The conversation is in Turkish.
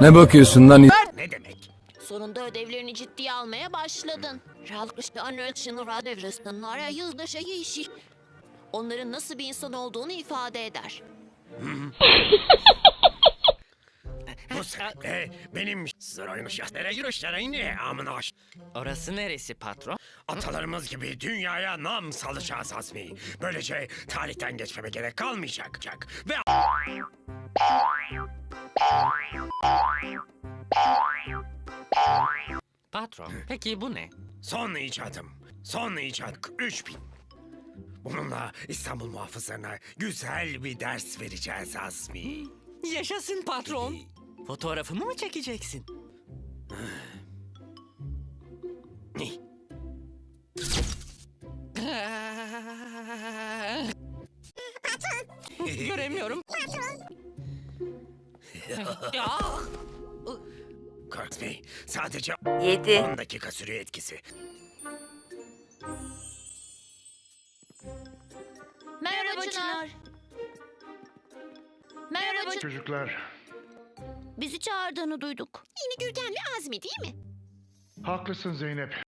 Ne bakıyorsun lan? Ne demek? Sonunda ödevlerini ciddiye almaya başladın. Onların nasıl bir insan olduğunu ifade eder. Bu sebeple benim sıraymış yaslara yürüyüşlerin ne amına Orası neresi patron? Atalarımız gibi dünyaya nam salacağız Azmi. Böylece tarihten geçmeme gerek kalmayacak. Ve Patron, peki bu ne? son icadım. Son icat 3000. Bununla İstanbul muhafızlarına güzel bir ders vereceğiz Azmi. Yaşasın patron. Fotoğrafımı mı çekeceksin? Göremiyorum. ya, Korkma. Sadece 7, 10 dakika sürüyor etkisi. Merhaba Çınar. Merhaba Çınar. Çocuklar, Bizi çağırdığını duyduk. Yine Gürgen ve Azmi değil mi? haklısın Zeynep.